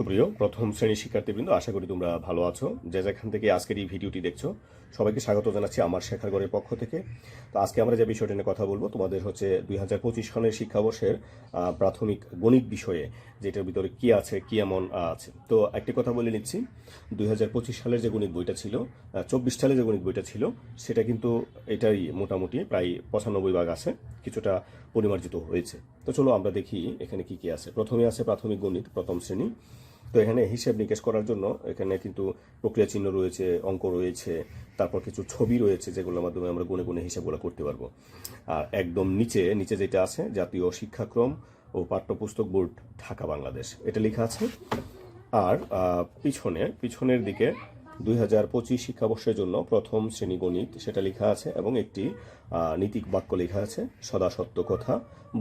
সুপ্রিয়, প্রথম শ্রেণির শিক্ষার্থীবৃন্দ, আশা করি তোমরা ভালো আছো। যে যেখান থেকে আজকের এই ভিডিওটি দেখছ, সবাইকে স্বাগত জানাচ্ছি আমার শেখার ঘরের পক্ষ থেকে। তো আজকে আমরা যে বিষয়টা নিয়ে কথা বলব, তোমাদের হচ্ছে দুই হাজার পঁচিশ সনের শিক্ষাবর্ষের প্রাথমিক গণিত বিষয়ে, যেটার ভিতরে কি আছে, কি এমন আছে। তো একটি কথা বলে নিচ্ছি, দুই হাজার পঁচিশ সালের যে গণিত বইটা ছিল চব্বিশ সালে যে গণিত বইটা ছিল, সেটা কিন্তু এটাই মোটামুটি প্রায় পঁচানব্বই ভাগ আছে, কিছুটা পরিমার্জিত হয়েছে। তো চলো আমরা দেখি এখানে কি কি আছে। প্রথমে আছে প্রাথমিক গণিত, প্রথম শ্রেণি। তো এখানে হিসেব নিকেশ করার জন্য এখানে কিন্তু প্রক্রিয়া চিহ্ন রয়েছে, অঙ্ক রয়েছে, তারপর কিছু ছবি রয়েছে যেগুলোর মাধ্যমে আমরা গুনে গুনে হিসাবগুলো করতে পারব। আর একদম নিচে নিচে যেটা আছে, জাতীয় শিক্ষাক্রম ও পাঠ্যপুস্তক বোর্ড, ঢাকা, বাংলাদেশ। এটা লেখা আছে। আর পিছনে, পিছনের দিকে দুই হাজার পঁচিশ শিক্ষাবর্ষের জন্য প্রথম শ্রেণি গণিত সেটা লেখা আছে এবং একটি নীতিক বাক্য লেখা আছে, সদা সত্য কথা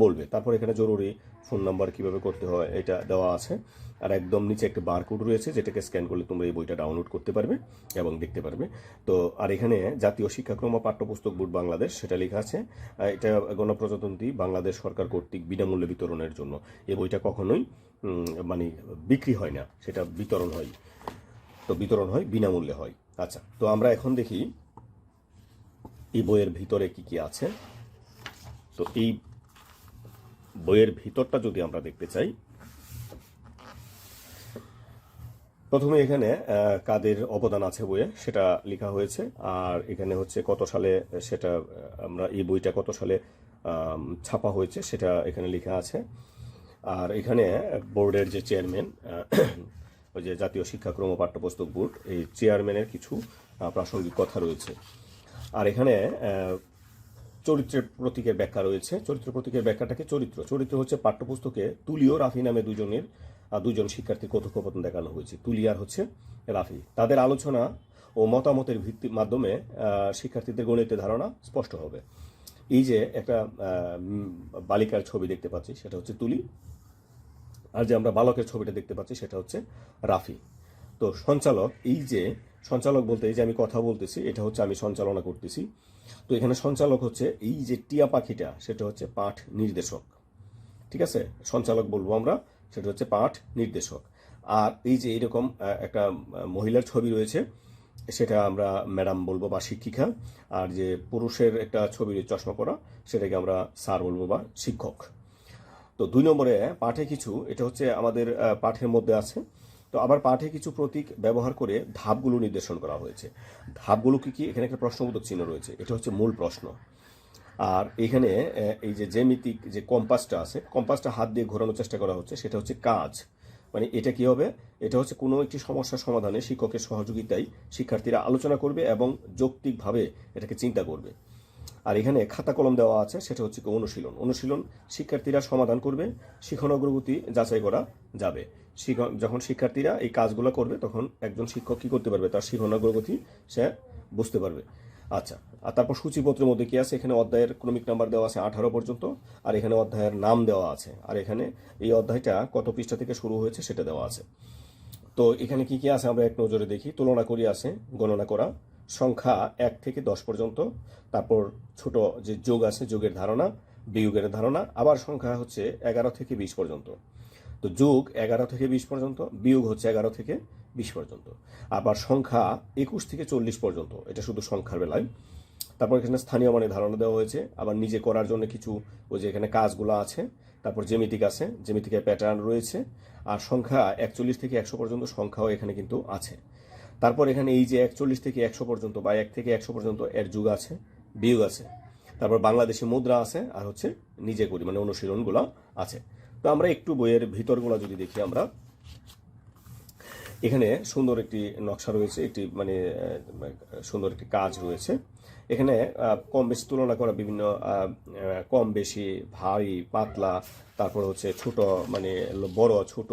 বলবে। তারপর এখানে জরুরি ফোন নাম্বার কীভাবে করতে হয় এটা দেওয়া আছে। আর একদম নিচে একটা বারকোড রয়েছে যেটাকে স্ক্যান করলে তোমরা এই বইটা ডাউনলোড করতে পারবে এবং দেখতে পারবে। তো, আর এখানে জাতীয় শিক্ষাক্রম ও পাঠ্যপুস্তক বোর্ড বাংলাদেশ সেটা লেখা আছে। এটা গণপ্রজাতন্ত্রী বাংলাদেশ সরকার কর্তৃক বিনামূল্যে বিতরণের জন্য। এই বইটা কখনোই মানে বিক্রি হয় না, সেটা বিতরণ হয়। তো বিতরণ হয়, বিনামূল্যে হয়। আচ্ছা তো আমরা এখন দেখি এই বইয়ের ভিতরে কি কি আছে। তো এই বইয়ের ভিতরটা যদি আমরা দেখতে চাই, প্রথমে এখানে কাদের অবদান আছে বইয়ে, সেটা লেখা হয়েছে। আর এখানে হচ্ছে কত সালে সেটা আমরা এই বইটা কত সালে ছাপা হয়েছে সেটা এখানে লেখা আছে। আর এখানে বোর্ডের যে চেয়ারম্যান ওই যে জাতীয় শিক্ষাক্রম পাঠ্যপুস্তক বোর্ড, এই চেয়ারম্যানের কিছু প্রাসঙ্গিক কথা রয়েছে। আর এখানে চরিত্রের প্রতীকের ব্যাখ্যা রয়েছে। চরিত্র প্রতীকের ব্যাখ্যাটাকে চরিত্র? চরিত্র হচ্ছে পাঠ্যপুস্তকে তুলি ও রাফি নামে দুজনের দুজন শিক্ষার্থীর কথোপকথন দেখানো হয়েছে। তুলি আর হচ্ছে রাফি। তাদের আলোচনা ও মতামতের ভিত্তির মাধ্যমে শিক্ষার্থীদের গণিতের ধারণা স্পষ্ট হবে। এই যে একটা বালিকার ছবি দেখতে পাচ্ছি, সেটা হচ্ছে তুলি। আর যে আমরা বালকের ছবিটা দেখতে পাচ্ছি সেটা হচ্ছে রাফি। তো সঞ্চালক, এই যে সঞ্চালক বলতে, এই যে আমি কথা বলতেছি, এটা হচ্ছে আমি সঞ্চালনা করতেছি। তো এখানে সঞ্চালক হচ্ছে এই যে টিয়া পাখিটা, সেটা হচ্ছে পাঠ নির্দেশক। ঠিক আছে? সঞ্চালক বলব আমরা, সেটা হচ্ছে পাঠ নির্দেশক। আর এই যে এরকম একটা মহিলার ছবি রয়েছে, সেটা আমরা ম্যাডাম বলব বা শিক্ষিকা। আর যে পুরুষের একটা ছবি চশমা পরা, সেটাকে আমরা স্যার বলব বা শিক্ষক। তো দুই নম্বরে পাঠে কিছু, এটা হচ্ছে আমাদের পাঠের মধ্যে আছে। তো আবার পাঠে কিছু প্রতীক ব্যবহার করে ধাপগুলো নির্দেশন করা হয়েছে। ধাপগুলো কি কি? এখানে একটা প্রশ্নবোধক চিহ্ন রয়েছে। এটা হচ্ছে মূল প্রশ্ন। আর এখানে এই যে জ্যামিতিক যে কম্পাসটা আছে, কম্পাসটা হাত দিয়ে ঘোরানোর চেষ্টা করা হচ্ছে, সেটা হচ্ছে কাজ। মানে এটা কি হবে? এটা হচ্ছে কোনো একটি সমস্যার সমাধানে শিক্ষকের সহযোগিতায় শিক্ষার্থীরা আলোচনা করবে এবং যৌক্তিকভাবে এটাকে চিন্তা করবে। আর এখানে খাতা কলম দেওয়া আছে, সেটা হচ্ছে অনুশীলন। অনুশীলন শিক্ষার্থীরা সমাধান করবে শিখন অগ্রগতি যাচাই করা যাবে। যখন শিক্ষার্থীরা এই কাজগুলো করবে, তখন একজন শিক্ষক কি করতে পারবে? তার শিখন অগ্রগতি সে বুঝতে পারবে। আচ্ছা আর তারপর সূচিপত্রের মধ্যে কি আছে? এখানে অধ্যায়ের ক্রমিক নাম্বার দেওয়া আছে আঠারো পর্যন্ত, আর এখানে অধ্যায়ের নাম দেওয়া আছে। আর এখানে এই অধ্যায়টা কত পৃষ্ঠা থেকে শুরু হয়েছে সেটা দেওয়া আছে। তো এখানে কি কি আছে? আমরা এক নজরে দেখি। তুলনা করি আছে, গণনা করা সংখ্যা এক থেকে দশ পর্যন্ত। তারপর ছোট যে যোগ আছে, যোগের ধারণা, বিয়োগের ধারণা, আবার সংখ্যা হচ্ছে এগারো থেকে বিশ পর্যন্ত। তো যোগ এগারো থেকে বিশ পর্যন্ত, বিয়োগ হচ্ছে এগারো থেকে বিশ পর্যন্ত। আবার সংখ্যা একুশ থেকে চল্লিশ পর্যন্ত, এটা শুধু সংখ্যার বেলায়। তারপর এখানে স্থানীয় মানে ধারণা দেওয়া হয়েছে। আবার নিজে করার জন্য কিছু ওই যে এখানে কাজগুলো আছে, তারপর জেমিতিক আছে জেমিতিকের প্যাটার্ন রয়েছে। আর সংখ্যা একচল্লিশ থেকে একশো পর্যন্ত সংখ্যাও এখানে কিন্তু আছে। তারপর এখানে এই যে একচল্লিশ থেকে একশো পর্যন্ত বা এক থেকে একশো পর্যন্ত এর যুগ আছে, বিয়োগ আছে। তারপর বাংলাদেশি মুদ্রা আছে আর হচ্ছে নিজে করি মানে অনুশীলনগুলো আছে। তো আমরা একটু বইয়ের ভিতরগুলো যদি দেখি আমরা। এখানে সুন্দর একটি নকশা রয়েছে, একটি মানে সুন্দর একটি কাজ রয়েছে। এখানে কম বেশি তুলনা করা বিভিন্ন কম বেশি, ভারী, পাতলা, তারপর হচ্ছে ছোট মানে বড়, ছোট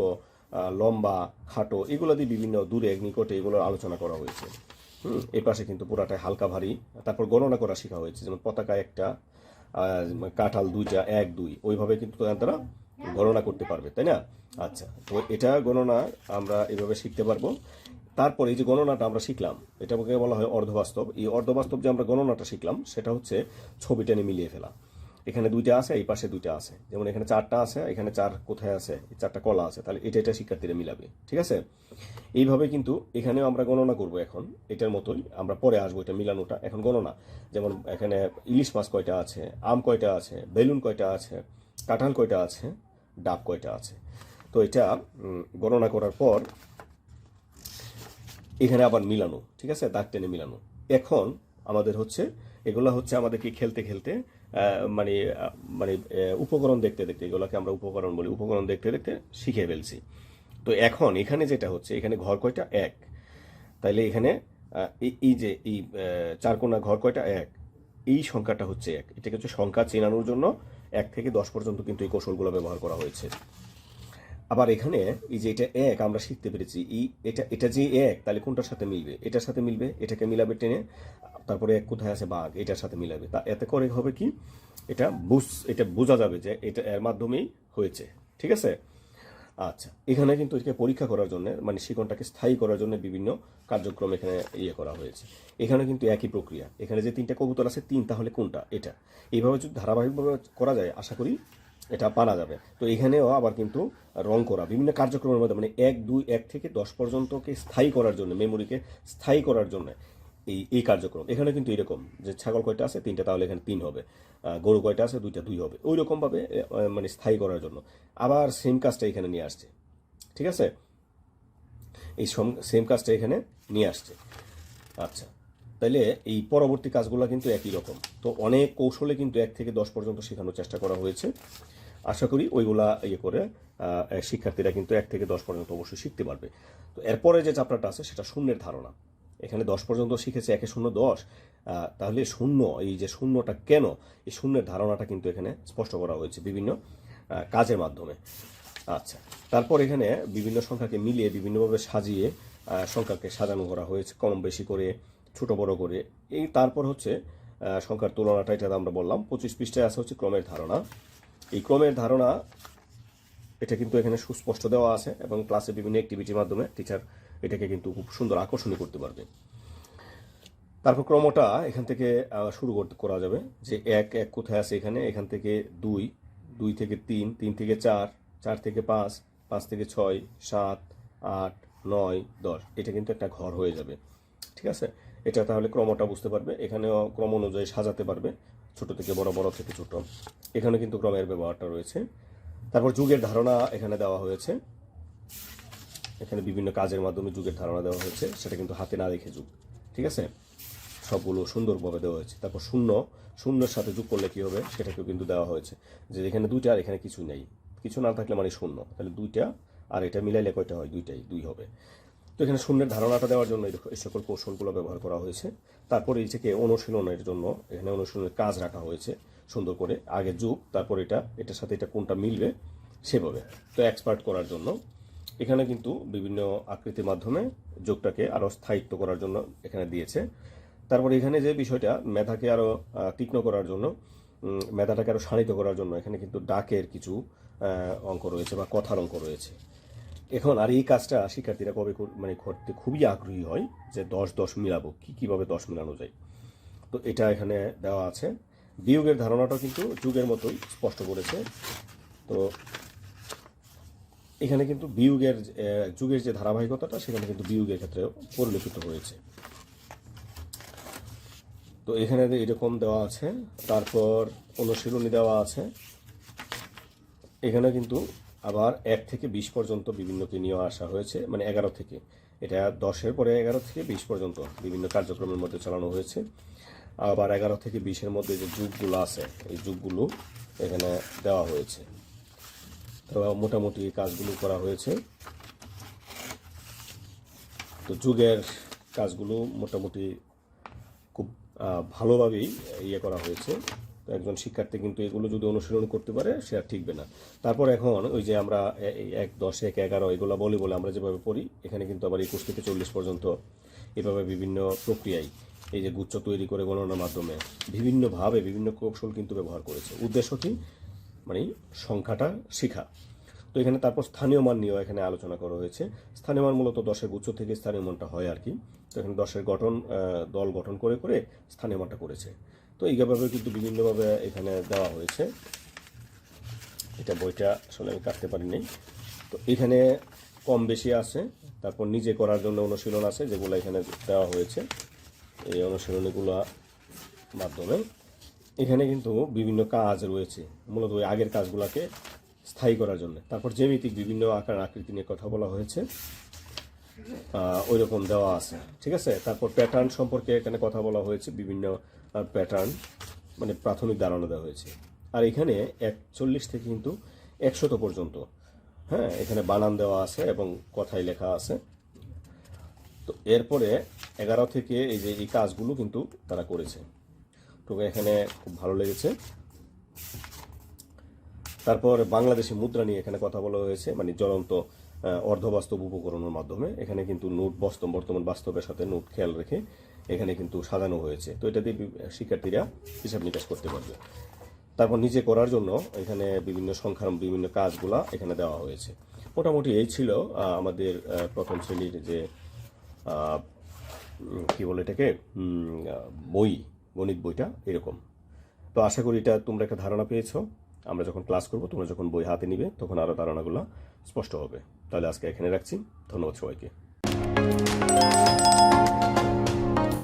লম্বা, খাটো, এগুলো দিয়ে বিভিন্ন দূরে, নিকটে এগুলোর আলোচনা করা হয়েছে। হুম এই পাশে কিন্তু পুরাটাই হালকা ভারী। তারপর গণনা করা শেখা হয়েছে, যেমন পতাকা একটা কাঁঠাল দুইটা, এক, দুই। ওইভাবে কিন্তু তারা গণনা করতে পারবে, তাই না? আচ্ছা তো এটা গণনা আমরা এভাবে শিখতে পারব। তারপর এই যে গণনাটা আমরা শিখলাম, এটাকে বলা হয় অর্ধবাস্তব। এই অর্ধবাস্তব যে আমরা গণনাটা শিখলাম, সেটা হচ্ছে ছবিটা নিয়ে মিলিয়ে ফেলা। এখানে দুইটা আছে, এই পাশে দুইটা আছে। যেমন এখানে চারটা আছে, এখানে চার কোথায় আছে চারটা কলা আছে, তাহলে এটা এটা শিক্ষার্থীরা মিলাবে, ঠিক আছে? এইভাবে কিন্তু এখানেও আমরা গণনা করব এখন, এটার মতোই, আমরা পরে আসব এটা মিলানোটা, এখন গণনা। যেমন এখানে ইলিশ মাছ কয়টা আছে, আম কয়টা আছে, বেলুন কয়টা আছে, কাঁঠাল কয়টা আছে, ডাব কয়টা আছে। তো এটা গণনা করার পর এখানে আবার মিলানো, ঠিক আছে? দাগ টেনে মিলানো। এখন আমাদের হচ্ছে, এগুলো হচ্ছে আমাদেরকে খেলতে খেলতে মানে মানে উপকরণ দেখতে দেখতে, এগুলোকে আমরা উপকরণ বলি, উপকরণ দেখতে দেখতে শিখে ফেলছি। তো এখন এখানে যেটা হচ্ছে, এখানে ঘর কয়টা? এক। তাইলে এখানে এই- যে, এই চারকোনা ঘর কয়টা? এক। এই সংখ্যাটা হচ্ছে এক। এটাকে হচ্ছে সংখ্যা চেনানোর জন্য এক থেকে দশ পর্যন্ত কিন্তু এই কৌশলগুলো ব্যবহার করা হয়েছে। আবার এখানে এই যে এটা এক, আমরা শিখতে পেরেছি, এই, এটা এটা যে এক তাহলে কোনটার সাথে মিলবে? এটার সাথে মিলবে? এটাকে মিলাবে টেনে। তারপরে এক কোথায় আছে বাঘ, এটার সাথে মিলাবে। তা এতে করে হবে কি? এটা বুঝ, এটা বোঝা যাবে যে এটা এর মাধ্যমেই হয়েছে। ঠিক আছে? আচ্ছা এখানে কিন্তু এটাকে পরীক্ষা করার জন্য মানে শিকনটাকে স্থায়ী করার জন্য বিভিন্ন কার্যক্রম এখানে ইয়ে করা হয়েছে। এখানে কিন্তু একই প্রক্রিয়া। এখানে যে তিনটা কবুতর আছে, তিন তাহলে কোনটা? এটা। এইভাবে যদি ধারাবাহিকভাবে করা যায়, আশা করি এটা পারা যাবে। তো এখানেও আবার কিন্তু রং করা, বিভিন্ন কার্যক্রমের মধ্যে মানে এক, দুই, এক থেকে দশ পর্যন্তকে স্থায়ী করার জন্য মেমোরিকে স্থায়ী করার জন্য এই এই কার্যক্রম। এখানে কিন্তু এরকম যে ছাগল কয়টা আছে? তিনটা, তাহলে এখানে তিন হবে। গরু কয়টা আছে? দুইটা, দুই হবে। ওই রকমভাবে মানে স্থায়ী করার জন্য। আবার সেম কাজটা এখানে নিয়ে আসছে। ঠিক আছে? এই সেম কাজটা এখানে নিয়ে আসছে। আচ্ছা। তাইলে এই পরবর্তী কাজগুলো কিন্তু একই রকম। তো অনেক কৌশলে কিন্তু এক থেকে দশ পর্যন্ত শেখানোর চেষ্টা করা হয়েছে। আশা করি ওইগুলা ইয়ে করে শিক্ষার্থীরা কিন্তু এক থেকে দশ পর্যন্ত অবশ্যই শিখতে পারবে। তো এরপরে যে চাপড়াটা আছে, সেটা শূন্যের ধারণা। এখানে দশ পর্যন্ত শিখেছে, একে শূন্য দশ। তাহলে শূন্য, এই যে শূন্যটা কেন? এই শূন্যের ধারণাটা কিন্তু এখানে স্পষ্ট করা হয়েছে বিভিন্ন কাজের মাধ্যমে। আচ্ছা তারপর এখানে বিভিন্ন সংখ্যাকে মিলিয়ে বিভিন্নভাবে সাজিয়ে সংখ্যাকে সাজানো করা হয়েছে, কম বেশি করে, ছোট বড় করে। এই তারপর হচ্ছে সংখ্যার তুলনাটা এটা আমরা বললাম, পঁচিশ পৃষ্ঠায় আছে হচ্ছে ক্রমের ধারণা। এই ক্রমের ধারণা, এটা কিন্তু এখানে সুস্পষ্ট দেওয়া আছে এবং ক্লাসে বিভিন্ন অ্যাক্টিভিটির মাধ্যমে টিচার এটাকে কিন্তু খুব সুন্দর আকর্ষণীয় করতে পারবে। তারপর ক্রমটা এখান থেকে শুরু করতে, করা যাবে যে এক এক কোথায় আছে এখানে? এখান থেকে দুই দুই থেকে তিন তিন থেকে চার চার থেকে পাঁচ পাঁচ থেকে ছয়, সাত, আট, নয়, দশ। এটা কিন্তু একটা ঘর হয়ে যাবে। ঠিক আছে? এটা তাহলে ক্রমটা বুঝতে পারবে। এখানেও ক্রম অনুযায়ী সাজাতে পারবে, ছোট থেকে বড় বড় থেকে ছোট। এখানে কিন্তু ক্রমের ব্যবহারটা রয়েছে। তারপর যুগের ধারণা এখানে দেওয়া হয়েছে। এখানে বিভিন্ন কাজের মাধ্যমে যুগের ধারণা দেওয়া হয়েছে, সেটা কিন্তু হাতে না রেখে যুগ, ঠিক আছে? সবগুলো সুন্দরভাবে দেওয়া হয়েছে। তারপর শূন্য, শূন্যের সাথে যোগ করলে কি হবে? সেটাকেও কিন্তু দেওয়া হয়েছে। যে এখানে দুইটা আর এখানে কিছু নেই, কিছু না থাকলে মানে শূন্য, তাহলে দুইটা আর এটা মিলাইলে কয়টা হয়? দুইটাই, দুই হবে। তো এখানে শূন্যের ধারণাটা দেওয়ার জন্য এই এই সকল কৌশলগুলো ব্যবহার করা হয়েছে। তারপরে এই থেকে অনুশীলনের জন্য এখানে অনুশীলনের কাজ রাখা হয়েছে, সুন্দর করে। আগে যুগ, তারপর এটা, এটার সাথে এটা কোনটা মিলবে, সেভাবে। তো এক্সপার্ট করার জন্য এখানে কিন্তু বিভিন্ন আকৃতির মাধ্যমে যোগটাকে আরও স্থায়িত্ব করার জন্য এখানে দিয়েছে। তারপর এখানে যে বিষয়টা, মেধাকে আরও তীক্ষ্ণ করার জন্য মেধাটাকে আরও শানিত করার জন্য এখানে কিন্তু ডাকের কিছু অঙ্ক রয়েছে বা কথার অঙ্ক রয়েছে। এখন আর এই কাজটা শিক্ষার্থীরা কবে মানে করতে খুবই আগ্রহী হয় যে দশ দশ মিলাবো, কি কীভাবে দশ মিলানো যায়। তো এটা এখানে দেওয়া আছে। বিয়োগের ধারণাটা কিন্তু যুগের মতোই স্পষ্ট করেছে। তো এখানে কিন্তু বিয়োগের যুগের যে ধারাবাহিকতাটা, সেখানে কিন্তু বিয়োগের ক্ষেত্রে পরিলক্ষিত হয়েছে। তো এখানে এরকম দেওয়া আছে, তারপর অনুশীলনী দেওয়া আছে। এখানে কিন্তু আবার এক থেকে বিশ পর্যন্ত বিভিন্নকে নিয়ে আসা হয়েছে মানে এগারো থেকে। এটা দশের পরে এগারো থেকে বিশ পর্যন্ত বিভিন্ন কার্যক্রমের মধ্যে চালানো হয়েছে। আবার এগারো থেকে বিশের মধ্যে যে যুগগুলো আছে, এই যুগগুলো এখানে দেওয়া হয়েছে। মোটামুটি কাজগুলো করা হয়েছে। তো যুগের কাজগুলো মোটামুটি খুব ভালোভাবেই ইয়ে করা হয়েছে। তো একজন শিক্ষার্থী কিন্তু এগুলো যদি অনুশীলন করতে পারে, সে আর ঠিকবে না। তারপর এখন ওই যে আমরা এক, দশ, এক, এগারো, এগুলো বলি বলে আমরা যেভাবে পড়ি, এখানে কিন্তু আবার একুশ থেকে চল্লিশ পর্যন্ত এভাবে বিভিন্ন প্রক্রিয়ায় এই যে গুচ্ছ তৈরি করে গণনার মাধ্যমে, বিভিন্নভাবে বিভিন্ন কৌশল কিন্তু ব্যবহার করেছে। উদ্দেশ্য কি? মানে সংখ্যাটা শিখা। তো এখানে তারপর স্থানীয় মান নিয়েও এখানে আলোচনা করা হয়েছে। স্থানীয় মান মূলত দশের গুচ্ছ থেকে স্থানীয় মানটা হয় আর কি। তো এখানে দশের গঠন দল গঠন করে করে স্থানীয় মানটা করেছে। তো এইভাবে কিন্তু বিভিন্নভাবে এখানে দেওয়া হয়েছে। এটা বইটা আসলে আমি কাটতে পারিনি। তো এখানে কম বেশি আছে। তারপর নিজে করার জন্য অনুশীলন আছে, যেগুলো এখানে দেওয়া হয়েছে। এই অনুশীলনীগুলো মাধ্যমে এখানে কিন্তু বিভিন্ন কাজ রয়েছে, মূলত ওই আগের কাজগুলোকে স্থায়ী করার জন্য। তারপর জ্যামিতিক বিভিন্ন আকার আকৃতি নিয়ে কথা বলা হয়েছে। ওই রকম দেওয়া আছে, ঠিক আছে? তারপর প্যাটার্ন সম্পর্কে এখানে কথা বলা হয়েছে, বিভিন্ন প্যাটার্ন মানে প্রাথমিক ধারণা দেওয়া হয়েছে। আর এখানে একচল্লিশ থেকে কিন্তু একশত পর্যন্ত হ্যাঁ এখানে বানান দেওয়া আছে এবং কথাই লেখা আছে। তো এরপরে এগারো থেকে এই যে এই কাজগুলো কিন্তু তারা করেছে। তো এখানে খুব ভালো লেগেছে। তারপর বাংলাদেশি মুদ্রা নিয়ে এখানে কথা বলা হয়েছে মানে জ্বলন্ত অর্ধবাস্তব উপকরণের মাধ্যমে। এখানে কিন্তু নোট বাস্তব বর্তমান বাস্তবের সাথে নোট খেয়াল রেখে এখানে কিন্তু সাজানো হয়েছে। তো এটা দিয়ে শিক্ষার্থীরা হিসাব নিকাশ করতে পারবে। তারপর নিজে করার জন্য এখানে বিভিন্ন সংখ্যার, বিভিন্ন কাজগুলা এখানে দেওয়া হয়েছে। মোটামুটি এই ছিল আমাদের প্রথম শ্রেণির যে কি বলে এটাকে? বই গণিত বইটা এরকম। তো আশা করি এটা তোমরা একটা ধারণা পেয়েছ। আমরা যখন ক্লাস করব, তোমরা যখন বই হাতে নিবে, তখন আরও ধারণাগুলো স্পষ্ট হবে। তাহলে আজকে এখানে রাখছি। ধন্যবাদ সবাইকে।